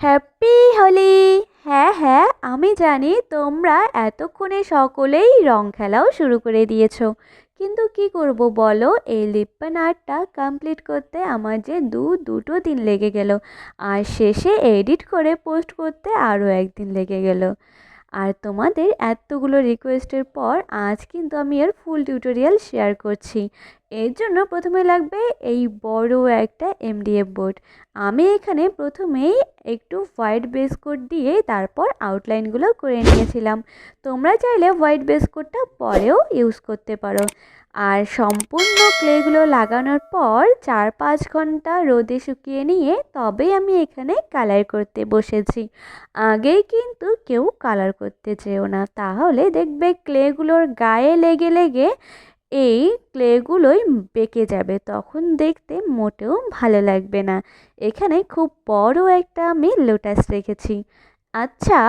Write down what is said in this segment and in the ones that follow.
Happy Holi হ্যাঁ হ্যাঁ আমি জানি তোমরা এতক্ষণে সকলেই রং খেলাও শুরু করে দিয়েছ। কিন্তু কি করব বলো? এই লিপ্পান আর্টটা কমপ্লিট করতে আমার যে দু, দুটো দিন লেগে গেল। আর শেষে এডিট করে পোস্ট করতে আরও একদিন লেগে গেল। আর তোমাদের এতগুলো রিকোয়েস্টের পর আজ কিন্তু আমি এর ফুল টিউটোরিয়াল শেয়ার করছি। এর জন্য প্রথমে লাগবে এই বড় একটা এমডিএফ বোর্ড আমি এখানে প্রথমেই একটু হোয়াইট বেস কোড দিয়ে তারপর আউটলাইনগুলো করে নিয়েছিলাম। তোমরা চাইলে হোয়াইট বেস কোডটা পরেও ইউজ করতে পারো। আর সম্পূর্ণ ক্লেগুলো লাগানোর পর চার পাঁচ ঘণ্টা রোদে শুকিয়ে নিয়ে তবেই আমি এখানে কালার করতে বসেছি। আগেই কিন্তু কেউ কালার করতে চেয়েও না। তাহলে দেখবে ক্লেগুলোর গায়ে লেগে লেগে এই ক্লেগুলোই বেঁকে যাবে, তখন দেখতে মোটেও ভালো লাগবে না। এখানে খুব বড় একটা আমি লোটাস রেখেছি। আচ্ছা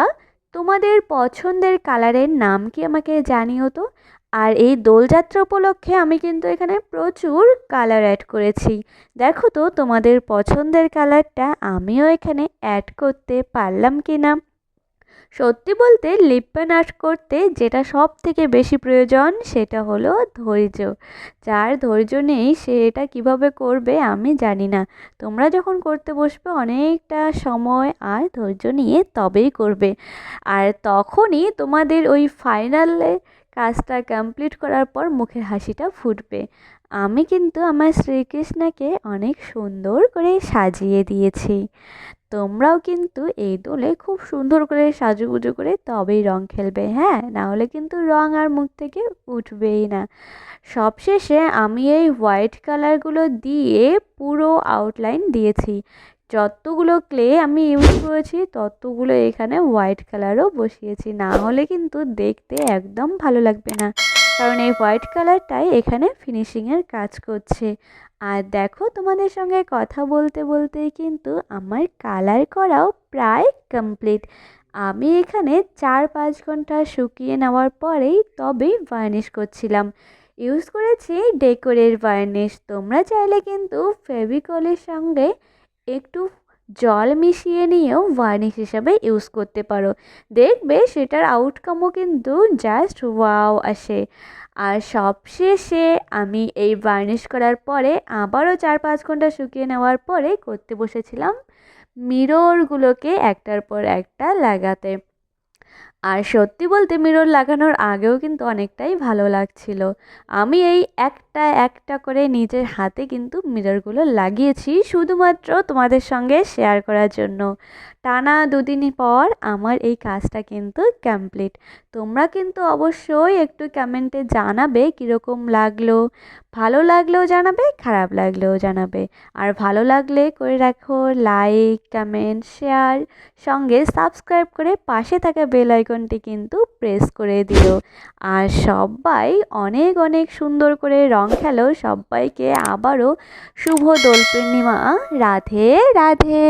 তোমাদের পছন্দের কালারের নাম কি আমাকে জানিও তো? আর এই দোলযাত্রা উপলক্ষে আমি কিন্তু এখানে প্রচুর কালার অ্যাড করেছি। দেখো তো, তোমাদের পছন্দের কালারটা আমিও এখানে অ্যাড করতে পারলাম কি না সত্যি বলতে লিপ্পান আর্ট করতে যেটা সব থেকে বেশি প্রয়োজন সেটা হলো ধৈর্য। যার ধৈর্য নেই সে এটা কীভাবে করবে আমি জানি না। তোমরা যখন করতে বসবে অনেকটা সময় আর ধৈর্য নিয়ে তবেই করবে। আর তখনই তোমাদের ওই ফাইনালে কাজটা কমপ্লিট করার পর মুখের হাসিটা ফুটবে। আমি কিন্তু আমার শ্রীকৃষ্ণকে অনেক সুন্দর করে সাজিয়ে দিয়েছি। তোমরাও কিন্তু এই দোলে খুব সুন্দর করে সাজুগুজু করে তবেই রং খেলবে হ্যাঁ? নাহলে কিন্তু রং আর মুখ থেকে উঠবেই না। সবশেষে আমি এই হোয়াইট কালারগুলো দিয়ে পুরো আউটলাইন দিয়েছি। যতগুলো ক্লে আমি ইউজ করেছি, ততগুলো এখানে হোয়াইট কালারও বসিয়েছি। না হলে কিন্তু দেখতে একদম ভালো লাগবে না। কারণ এই হোয়াইট কালারটাই এখানে ফিনিশিংয়ের কাজ করছে। আর দেখো তোমাদের সঙ্গে কথা বলতে বলতেই কিন্তু আমার কালার করাও প্রায় কমপ্লিট আমি এখানে চার পাঁচ ঘণ্টা শুকিয়ে নেওয়ার পরেই তবেই ভার্নিশ করছিলাম। ইউজ করেছি ডেকোরের ভার্নিশ তোমরা চাইলে কিন্তু ফেভিকলের সঙ্গে একটু জল মিশিয়ে নিয়েও ভার্নিশ হিসাবে ইউজ করতে পারো। দেখবে সেটার আউটকামও কিন্তু জাস্ট ওয়াও আসে। আর সবশেষে আমি এই ভার্নিশ করার পরে আবারও চার পাঁচ ঘণ্টা শুকিয়ে নেওয়ার পরে করতে বসেছিলাম। মিররগুলোকে একটার পর একটা লাগাতে। আর সত্যি বলতে মিরর লাগানোর আগেও কিন্তু অনেকটাই ভালো লাগছিল। আমি এই একটা একটা করে নিজের হাতে কিন্তু মিররগুলো লাগিয়েছি শুধুমাত্র তোমাদের সঙ্গে শেয়ার করার জন্য। টানা দুদিন পর আমার এই কাজটা কিন্তু কমপ্লিট তোমরা কিন্তু অবশ্যই একটু কমেন্টে জানাবে কীরকম লাগল। ভালো লাগলেও জানাবে, খারাপ লাগলেও জানাবে। আর ভালো লাগলে করে রাখো লাইক কমেন্ট শেয়ার সঙ্গে সাবস্ক্রাইব করে পাশে থাকা বেল আইকনটি কিন্তু প্রেস করে দিল। আর সবাই অনেক অনেক সুন্দর করে রং খেলো। সবাইকে আবারও শুভ দোল পূর্ণিমা। রাধে রাধে।